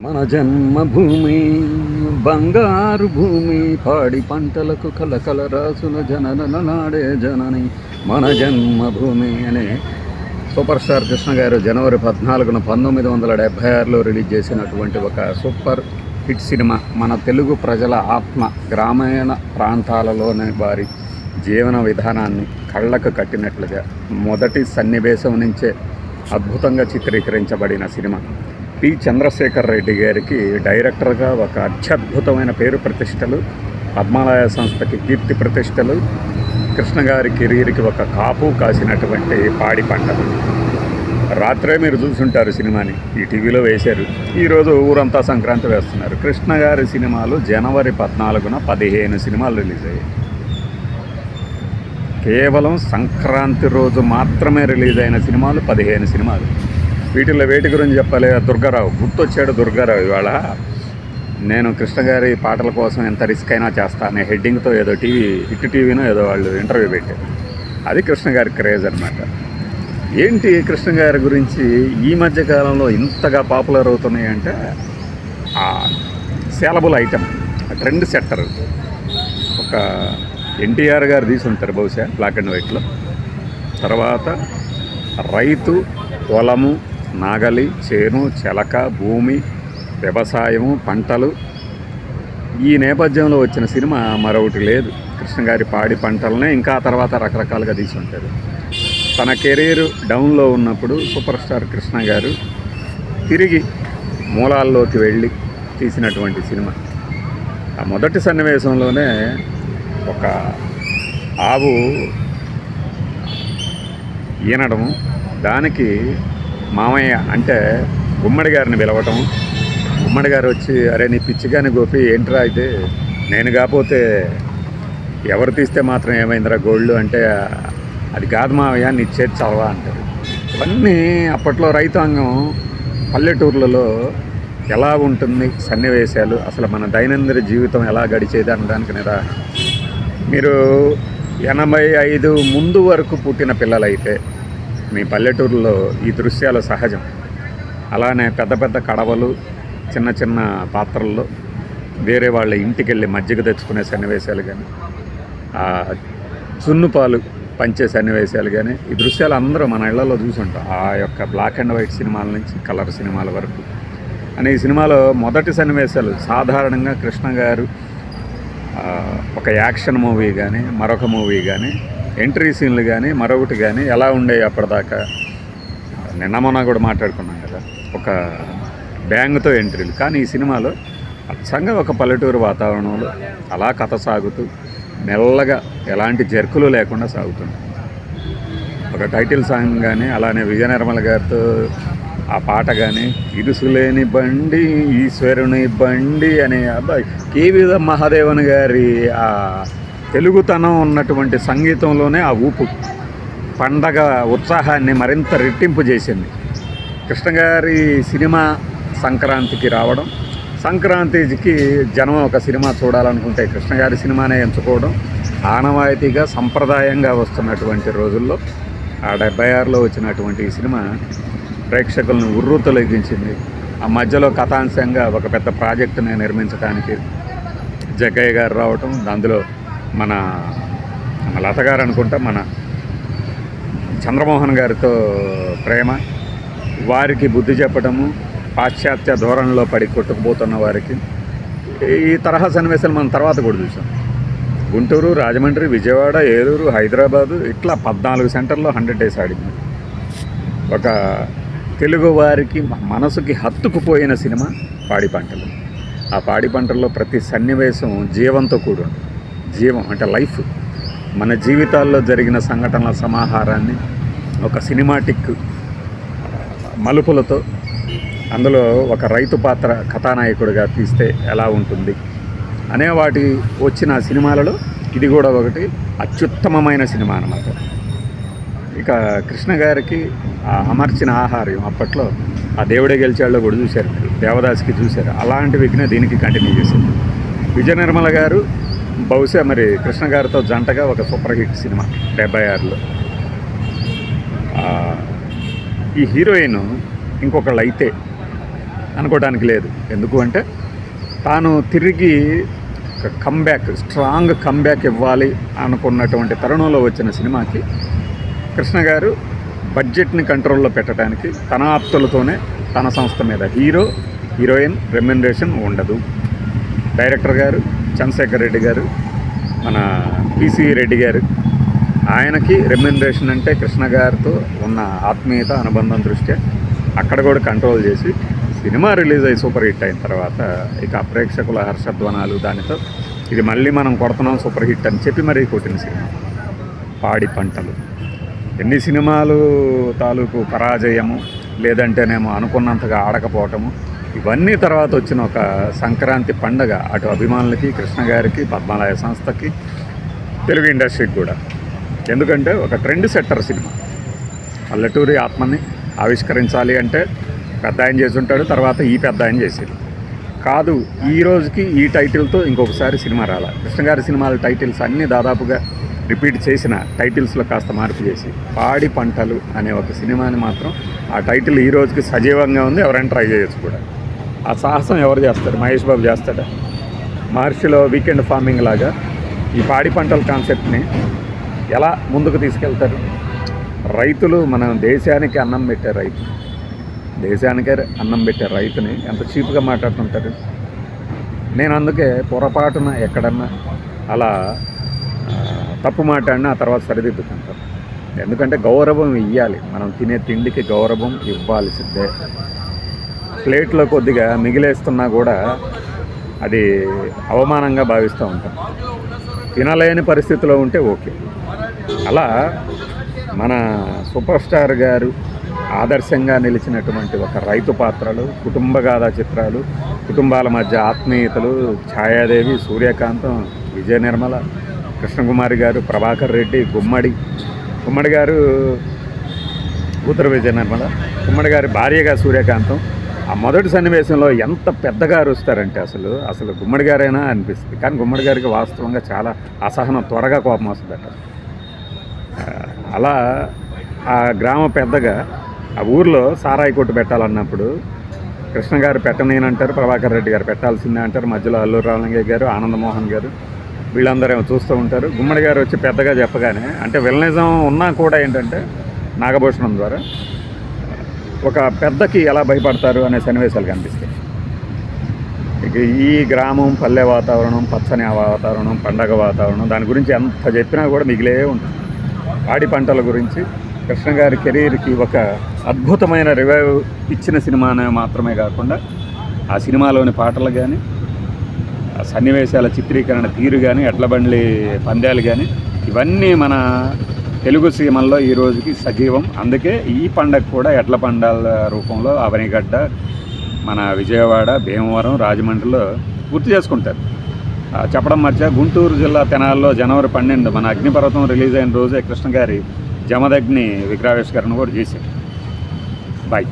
మన జన్మభూమి బంగారు భూమి పాడి పంటలకు కలకల రాసుల జనన నాడే జనని మన జన్మభూమి అనే సూపర్ స్టార్ కృష్ణ గారు జనవరి పద్నాలుగున పంతొమ్మిది వందల డెబ్భై ఆరులో రిలీజ్ చేసినటువంటి ఒక సూపర్ హిట్ సినిమా మన తెలుగు ప్రజల ఆత్మ గ్రామీణ ప్రాంతాలలోని వారి జీవన విధానాన్ని కళ్ళకు కట్టినట్లుగా మొదటి సన్నివేశం నుంచే అద్భుతంగా చిత్రీకరించబడిన సినిమా. పి. చంద్రశేఖర్ రెడ్డి గారికి డైరెక్టర్గా ఒక అత్యద్భుతమైన పేరు ప్రతిష్టలు పద్మాలయ సంస్థకి కీర్తి ప్రతిష్టలు కృష్ణగారి కెరీర్కి ఒక కాపు కాసినటువంటి పాడి పంటలు. రాత్రే మీరు చూసుంటారు సినిమాని. ఈ టీవీలో వేశారు. ఈరోజు ఊరంతా సంక్రాంతి వేస్తున్నారు. కృష్ణగారి సినిమాలు జనవరి పద్నాలుగున పదిహేను సినిమాలు రిలీజ్ అయ్యాయి. కేవలం సంక్రాంతి రోజు మాత్రమే రిలీజ్ అయిన సినిమాలు పదిహేను సినిమాలు. వీటిల్లో వేటి గురించి చెప్పాలి. దుర్గారావు గుర్తొచ్చాడు దుర్గారావు ఇవాళ. నేను కృష్ణ గారి పాటల కోసం ఎంత రిస్క్ అయినా చేస్తా అనే హెడ్డింగ్తో ఏదో టీవీ హిట్ టీవీనో ఏదో వాళ్ళు ఇంటర్వ్యూ పెట్టారు. అది కృష్ణ గారి క్రేజ్ అనమాట ఏంటి కృష్ణ గారి గురించి ఈ మధ్య కాలంలో ఇంతగా పాపులర్ అవుతున్నాయి అంటే ఆ సేలబుల్ ఐటమ్ ట్రెండ్ సెట్టర్. ఒక ఎన్టీఆర్ గారు తీసుంటారు బహుశా బ్లాక్ అండ్ వైట్లో. తర్వాత రైతు పొలము నాగలి చేను చెలక భూమి వ్యవసాయము పంటలు. ఈ నేపథ్యంలో వచ్చిన సినిమా మరొకటి లేదు. కృష్ణగారి పాడి పంటలనే ఇంకా తర్వాత రకరకాలుగా తీసి ఉంటారు తన కెరీర్ డౌన్లో ఉన్నప్పుడు సూపర్ స్టార్ కృష్ణ గారు తిరిగి మూలాల్లోకి వెళ్ళి తీసినటువంటి సినిమా. ఆ మొదటి సన్నివేశంలోనే ఒక ఆవు ఈనడము. దానికి మామయ్య అంటే గుమ్మడి గారిని పిలవటం. గుమ్మడి గారు వచ్చి అరే నీ పిచ్చిగాని గోపి ఏంట్రా అయితే నేను కాకపోతే ఎవరు తీస్తే మాత్రం ఏమైందిరా గోల్డ్? అంటే అది కాదు మావయ్య నీ చేతి చదవా అంటారు. ఇవన్నీ అప్పట్లో రైతాంగం పల్లెటూర్లలో ఎలా ఉంటుంది? సన్నివేశాలు. అసలు మన దైనందిన జీవితం ఎలా గడిచేది అనడానికి నిరా మీరు ఎనభై ఐదు ముందు వరకు పుట్టిన పిల్లలైతే మీ పల్లెటూరులో ఈ దృశ్యాలు సహజం. అలానే పెద్ద పెద్ద కడవలు చిన్న చిన్న పాత్రల్లో వేరే వాళ్ళ ఇంటికి వెళ్ళి మజ్జిగ తెచ్చుకునే సన్నివేశాలు కానీ చున్ను పాలు పంచే సన్నివేశాలు కానీ ఈ దృశ్యాలు అందరూ మన ఇళ్ళలో చూసుంటాం. ఆ యొక్క బ్లాక్ అండ్ వైట్ సినిమాల నుంచి కలర్ సినిమాల వరకు. అనే ఈ సినిమాలో మొదటి సన్నివేశాలు సాధారణంగా కృష్ణ గారు ఒక యాక్షన్ మూవీ కానీ మరొక మూవీ కానీ ఎంట్రీ సీన్లు కానీ మరొకటి కానీ ఎలా ఉండేవి అప్పటిదాకా? నిన్న మొన్న కూడా మాట్లాడుకున్నాం కదా ఒక బ్యాంగ్తో ఎంట్రీలు. కానీ ఈ సినిమాలో అచ్చంగా ఒక పల్లెటూరు వాతావరణంలో అలా కథ సాగుతూ మెల్లగా ఎలాంటి జర్కులు లేకుండా సాగుతుంది. ఒక టైటిల్ సాంగ్ కానీ అలానే విజయ నిర్మల గారితో ఆ పాట కానీ ఇరుసులేని బండి ఈశ్వరుని బండి అనే అబ్బాయి కేవీ మహాదేవన్ గారి ఆ తెలుగుతనం ఉన్నటువంటి సంగీతంలోనే ఆ ఊపు పండగ ఉత్సాహాన్ని మరింత రెట్టింపు చేసింది. కృష్ణగారి సినిమా సంక్రాంతికి రావడం సంక్రాంతికి జనం ఒక సినిమా చూడాలనుకుంటే కృష్ణగారి సినిమానే ఎంచుకోవడం ఆనవాయితీగా సంప్రదాయంగా వస్తున్నటువంటి రోజుల్లో ఆ డెబ్బై ఆరులో వచ్చినటువంటి ఈ సినిమా ప్రేక్షకులను ఉర్రూతలెగించింది ఆ మధ్యలో కథాంశంగా ఒక పెద్ద ప్రాజెక్టుని నిర్మించడానికి జగ్గయ్య గారు రావటం అందులో మన మన లత గారు అనుకుంటా మన చంద్రమోహన్ గారితో ప్రేమ వారికి బుద్ధి చెప్పడము పాశ్చాత్య ధోరణిలో పడి కొట్టుకుపోతున్న వారికి. ఈ తరహా సన్నివేశాలు మనం తర్వాత కూడా చూసాం. గుంటూరు రాజమండ్రి విజయవాడ ఏలూరు హైదరాబాదు ఇట్లా పద్నాలుగు సెంటర్లో హండ్రెడ్ డేస్ ఆడింది. ఒక తెలుగు వారికి మనసుకి హత్తుకుపోయిన సినిమా పాడి పంటలు. ఆ పాడి పంటల్లో ప్రతి సన్నివేశం జీవంతో కూడి ఉంటుంది జీవం అంటే లైఫ్. మన జీవితాల్లో జరిగిన సంఘటనల సమాహారాన్ని ఒక సినిమాటిక్ మలుపులతో అందులో ఒక రైతు పాత్ర కథానాయకుడిగా తీస్తే ఎలా ఉంటుంది అనే వాటి వచ్చిన సినిమాలలో ఇది కూడా ఒకటి అత్యుత్తమమైన సినిమా అన్నమాట. ఇక కృష్ణ గారికి అమర్చిన ఆహారం అప్పట్లో ఆ దేవుడే గెలిచాళ్ళలో కూడా చూశారు దేవదాసికి దేవదాస్కి చూశారు. అలాంటి విఘ్న దీనికి కంటిన్యూ చేశారు. విజయ నిర్మల గారు బహుశా మరి కృష్ణ గారితో జంటగా ఒక సూపర్ హిట్ సినిమా డెబ్బై ఆరులో. ఈ హీరోయిన్ ఇంకొకళ్ళు అయితే అనుకోవడానికి లేదు. ఎందుకు అంటే తాను తిరిగి కంబ్యాక్ స్ట్రాంగ్ కంబ్యాక్ ఇవ్వాలి అనుకున్నటువంటి తరుణంలో వచ్చిన సినిమాకి కృష్ణ గారు బడ్జెట్ని కంట్రోల్లో పెట్టడానికి తన ఆప్తులతోనే తన సంస్థ మీద హీరో హీరోయిన్ రెమ్యునరేషన్ ఉండదు. డైరెక్టర్ గారు చంద్రశేఖర్ రెడ్డి గారు మన పీసీ రెడ్డి గారు. ఆయనకి రెమ్యునరేషన్ అంటే కృష్ణ గారితో ఉన్న ఆత్మీయత అనుబంధం దృష్ట్యా అక్కడ కూడా కంట్రోల్ చేసి సినిమా రిలీజ్ అయ్యి సూపర్ హిట్ అయిన తర్వాత ఇక ప్రేక్షకుల హర్షధ్వనాలు దానితో ఇది మళ్ళీ మనం కొడుతున్నాం సూపర్ హిట్ అని చెప్పి మరీ కొట్టిన సినిమా. పాడి పంటలు. ఎన్ని సినిమాలు తాలూకు పరాజయము లేదంటేనేమో అనుకున్నంతగా ఆడకపోవటము ఇవన్నీ తర్వాత వచ్చిన ఒక సంక్రాంతి పండగ అటు అభిమానులకి కృష్ణ గారికి పద్మాలయ సంస్థకి తెలుగు ఇండస్ట్రీకి కూడా. ఎందుకంటే ఒక ట్రెండ్ సెట్టర్ సినిమా. పల్లెటూరి ఆత్మని ఆవిష్కరించాలి అంటే పెద్ద ఆయన చేసి ఉంటాడు తర్వాత ఈ పెద్ద ఆయన చేసేది. కాదు ఈ రోజుకి ఈ టైటిల్తో ఇంకొకసారి సినిమా రాల. కృష్ణ గారి సినిమాల టైటిల్స్ అన్నీ దాదాపుగా రిపీట్ చేసిన టైటిల్స్లో కాస్త మార్పు చేసి పాడి పంటలు అనే ఒక సినిమాని మాత్రం ఆ టైటిల్ ఈ రోజుకి సజీవంగా ఉంది ఎవరైనా ట్రై చేయొచ్చు కూడా. ఆ సాహసం ఎవరు చేస్తారు మహేష్ బాబు చేస్తాడా? మహర్షిలో వీకెండ్ ఫార్మింగ్ లాగా ఈ పాడి పంటల కాన్సెప్ట్ని ఎలా ముందుకు తీసుకెళ్తారు? రైతులు మన దేశానికి అన్నం పెట్టే రైతు. దేశానికే అన్నం పెట్టే రైతుని ఎంత చీప్గా మాట్లాడుతుంటారు? నేను అందుకే పొరపాటున ఎక్కడన్నా అలా తప్పు మాట్లాడినా ఆ తర్వాత సరిదిద్దుకుంటాను. ఎందుకంటే గౌరవం ఇవ్వాలి మనం తినే తిండికి గౌరవం ఇవ్వాల్సిందే. ప్లేట్లో కొద్దిగా మిగిలేస్తున్నా కూడా అది అవమానంగా భావిస్తూ ఉంటాం. తినలేని పరిస్థితిలో ఉంటే ఓకే. అలా మన సూపర్ స్టార్ గారు ఆదర్శంగా నిలిచినటువంటి ఒక రైతు పాత్రలు కుటుంబ గాథా చిత్రాలు కుటుంబాల మధ్య ఆత్మీయతలు ఛాయాదేవి సూర్యకాంతం విజయ నిర్మల కృష్ణకుమారి గారు ప్రభాకర్ రెడ్డి గుమ్మడి గుమ్మడి గారు కూతురు విజయ నిర్మల గుమ్మడి గారి భార్యగా సూర్యకాంతం ఆ మొదటి సన్నివేశంలో ఎంత పెద్దగా అరుస్తారంటే అసలు అసలు గుమ్మడి గారైనా అనిపిస్తుంది. కానీ గుమ్మడి గారికి వాస్తవంగా చాలా అసహనం త్వరగా కోపం వస్తుందట. అలా ఆ గ్రామ పెద్దగా ఆ ఊర్లో సారాయి కొట్టు పెట్టాలన్నప్పుడు కృష్ణ గారు పెట్టనేనంటారు ప్రభాకర్ రెడ్డి గారు పెట్టాల్సిందే అంటారు మధ్యలో అల్లూరు రామలింగయ్య గారు ఆనందమోహన్ గారు వీళ్ళందరూ ఏమో చూస్తూ ఉంటారు. గుమ్మడి గారు వచ్చి పెద్దగా చెప్పగానే అంటే విలనిజం ఉన్నా కూడా ఏంటంటే నాగభూషణం ద్వారా ఒక పెద్దకి ఎలా భయపడతారు అనే సన్నివేశాలు కనిపిస్తాయి. ఇక ఈ గ్రామం పల్లె వాతావరణం పచ్చని ఆ వాతావరణం పండగ వాతావరణం దాని గురించి ఎంత చెప్పినా కూడా మిగిలే ఉంటుంది. పాడి పంటల గురించి కృష్ణ గారి కెరీర్కి ఒక అద్భుతమైన రివైవ్ ఇచ్చిన సినిమానే మాత్రమే కాకుండా ఆ సినిమాలోని పాటలు కానీ ఆ సన్నివేశాల చిత్రీకరణ తీరు కానీ ఎడ్లబండ్లి పందాలు కానీ ఇవన్నీ మన తెలుగు సీమల్లో ఈ రోజుకి సజీవం. అందుకే ఈ పండగ కూడా ఎడ్ల పండాల రూపంలో అవనిగడ్డ మన విజయవాడ భీమవరం రాజమండ్రిలో గుర్తు చేసుకుంటారు. చెప్పడం మధ్య గుంటూరు జిల్లా తెనాల్లో జనవరి పన్నెండు మన అగ్నిపర్వతం రిలీజ్ అయిన రోజే కృష్ణ గారి జమదగ్ని విగ్రహావిష్కరణ కూడా చేశారు. బాయ్